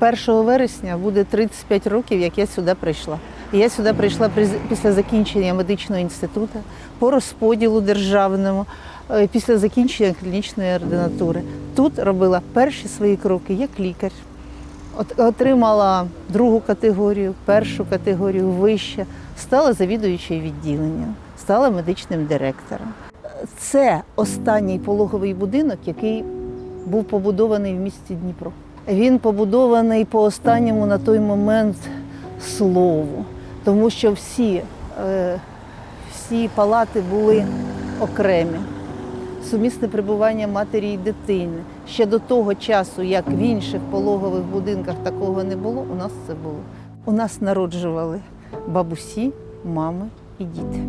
1 вересня буде 35 років, як я сюди прийшла. Я сюди прийшла після закінчення медичного інституту по розподілу державному, е, після закінчення клінічної ординатури. Тут робила перші свої кроки як лікар. Отримала другу категорію, першу категорію, вище, стала завідуючою відділенням, стала медичним директором. Це останній пологовий будинок, який був побудований в місті Дніпро. Він побудований по останньому на той момент слову, тому що всі, е, всі палати були окремі. Сумісне прибування матері і дитини. Ще до того часу, як в інших пологових будинках такого не було, у нас це було. У нас народжували бабусі, мами і діти.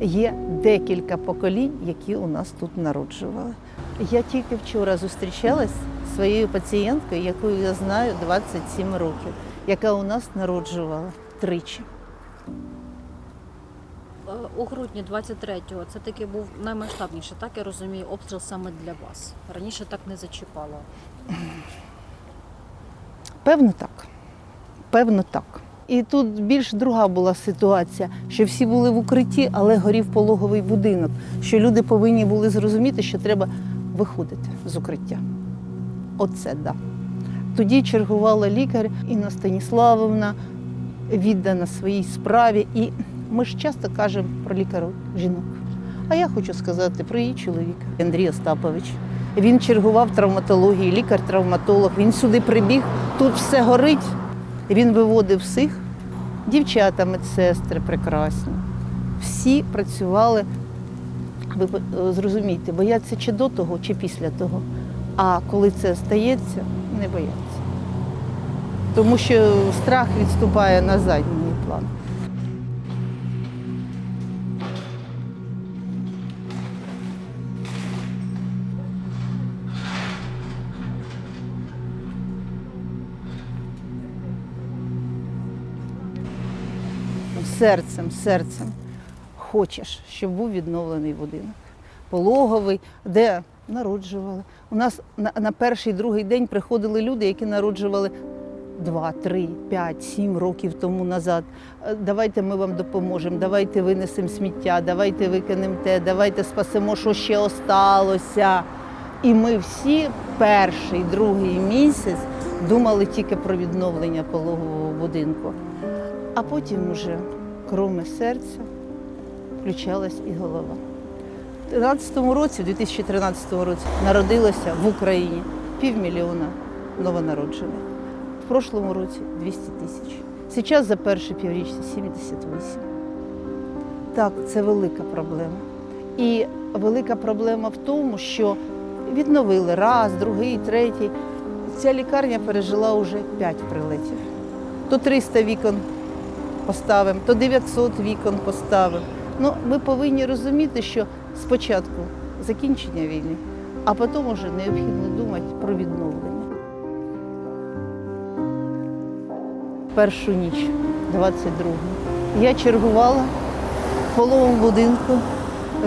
Є декілька поколінь, які у нас тут народжували. Я тільки вчора зустрічалась зі своєю пацієнткою, яку я знаю 27 років, яка у нас народжувала тричі. Е, У грудні 23-го це таки був наймасштабніший, так я розумію, обстріл саме для вас. Раніше так не зачіпало. Певно, так. Певно, так. І тут більш друга була ситуація, що всі були в укритті, але горів пологовий будинок. Що люди повинні були зрозуміти, що треба виходити з укриття. Оце да. Тоді чергувала лікар Інна Станіславовна, віддана своїй справі. І ми ж часто кажемо про лікарів жінок. А я хочу сказати про її чоловіка Андрій Остапович. Він чергував травматології, лікар-травматолог. Він сюди прибіг, тут все горить. Він виводив всіх. Дівчата, медсестри прекрасні. Всі працювали, ви е, зрозумієте, бояться чи до того, чи після того. А коли це стається, не бояться. Тому що страх відступає на задній план. серцем, серцем хочеш, щоб був відновлений будинок. Пологовий, де народжували. У нас на, на перший другий день приходили люди, які народжували 2, 3, 5, 7 років тому назад. Е, Давайте ми вам допоможемо, давайте винесемо сміття, давайте викинемо те, давайте спасемо, що ще осталося. І ми всі перший, другий місяць думали тільки про відновлення пологового будинку. А потім уже, кроме серця, включалась і голова. У 2013 році, у 2013 році, народилося в Україні півмільйона новонароджених. В прошлому році 200 тисяч. Зараз за перше півріччя 78. Так, це велика проблема. І велика проблема в тому, що відновили раз, другий, третій. Ця лікарня пережила вже 5 прилетів. То 300 вікон поставимо, то 900 вікон поставимо. Ну, ми повинні розуміти, що спочатку закінчення війни, а потім вже необхідно думати про відновлення. Першу ніч, 22 я чергувала в пологовому будинку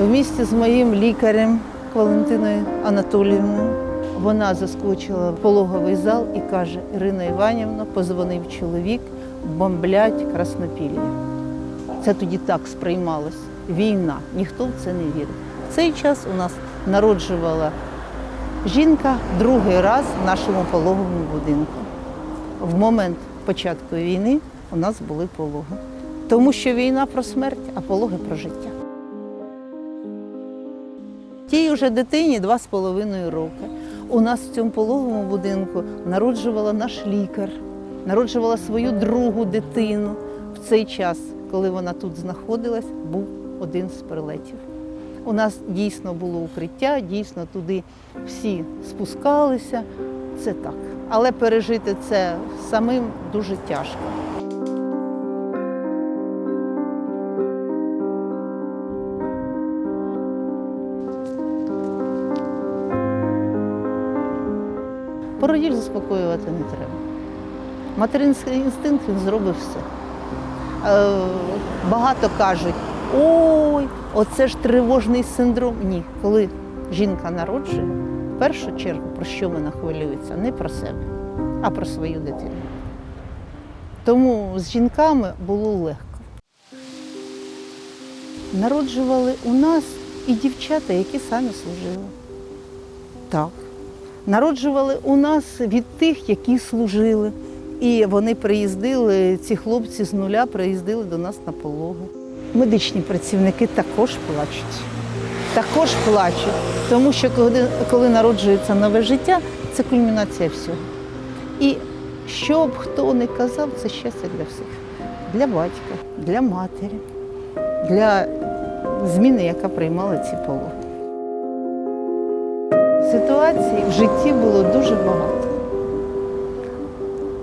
в місті з моїм лікарем Валентиною Анатоліївною. Вона заскочила в пологовий зал і каже: Ірина Іванівна, позвонив чоловік, бомблять Краснопілля. Це тоді так сприймалось. Війна. Ніхто в це не вірив. В цей час у нас народжувала жінка другий раз в нашому пологовому будинку. В момент початку війни у нас були пологи. Тому що війна про смерть, а пологи про життя. Тій вже дитині два з половиною роки. У нас в цьому пологовому будинку народжувала наш лікар, народжувала свою другу дитину. В цей час, коли вона тут знаходилась, був один з прилетів. У нас дійсно було укриття, дійсно туди всі спускалися. Це так. Але пережити це самим дуже тяжко. Породіль заспокоювати не треба. Материнський інстинкт він зробить все. Е, Багато кажуть, ой, оце ж тривожний синдром. Ні, коли жінка народжує, в першу чергу про що вона хвилюється? Не про себе, а про свою дитину. Тому з жінками було легко. Народжували у нас і дівчата, які самі служили. Так. Народжували у нас від тих, які служили. І вони приїздили, ці хлопці з нуля приїздили до нас на пологи. Медичні працівники також плачуть. Також плачуть, тому що коли, коли народжується нове життя, це кульмінація всього. І що б хто не казав, це щастя для всіх. Для батька, для матері, для зміни, яка приймала ці пологи. Ситуацій в житті було дуже багато.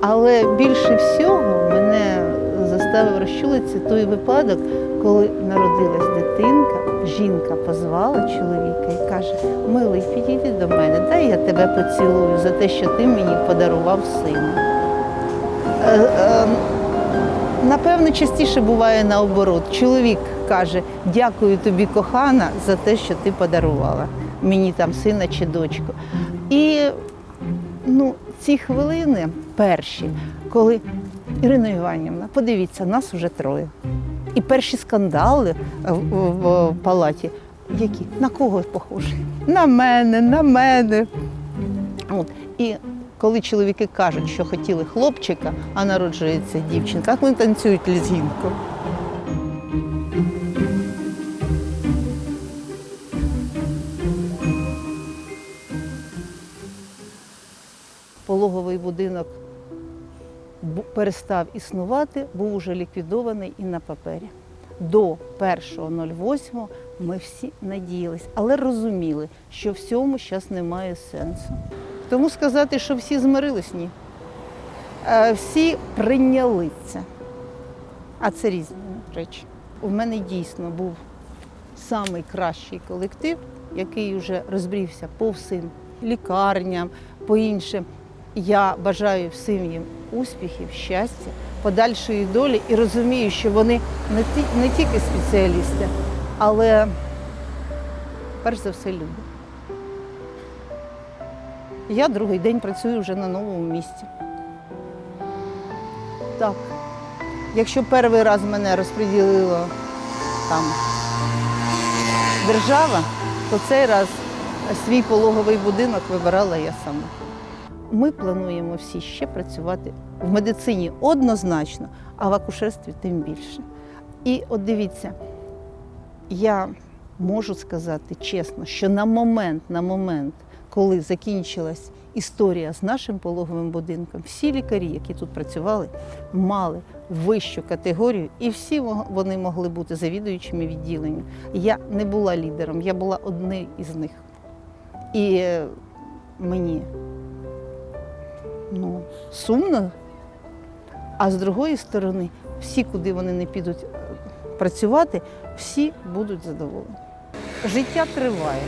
Але більше всього мене заставив розчулитися той випадок, коли народилась дитинка, жінка позвала чоловіка і каже: Милий, підійди до мене, дай я тебе поцілую за те, що ти мені подарував сина. Е, е, Напевно, частіше буває наоборот. Чоловік каже: Дякую тобі, кохана, за те, що ти подарувала мені там сина чи дочку. І ну, ці хвилини перші, коли Ірина Іванівна, подивіться, нас вже троє. І перші скандали в, в, в палаті, які на кого похожі? На мене, на мене. От. І коли чоловіки кажуть, що хотіли хлопчика, а народжується дівчинка, як вони танцюють лізгінку. Будинок перестав існувати, був уже ліквідований і на папері. До 1.08 ми всі надіялись, але розуміли, що в цьому зараз немає сенсу. Тому сказати, що всі змирились, ні. Е, Всі прийняли це. А це різні речі. У мене дійсно був самий кращий колектив, який вже розбрівся по всім лікарням, по іншим. Я бажаю всім їм успіхів, щастя, подальшої долі і розумію, що вони не, не тільки спеціалісти, але перш за все люди. Я другий день працюю вже на новому місці. Так. Якщо перший раз мене розподілила там держава, то цей раз свій пологовий будинок вибирала я сама. Ми плануємо всі ще працювати в медицині однозначно, а в акушерстві тим більше. І от дивіться, я можу сказати чесно, що на момент, на момент, коли закінчилась історія з нашим пологовим будинком, всі лікарі, які тут працювали, мали вищу категорію, і всі вони могли бути завідуючими відділенням. Я не була лідером, я була одним із них. І е, мені ну, сумно. А з другої сторони, всі, куди вони не підуть е, працювати, всі будуть задоволені. Життя триває.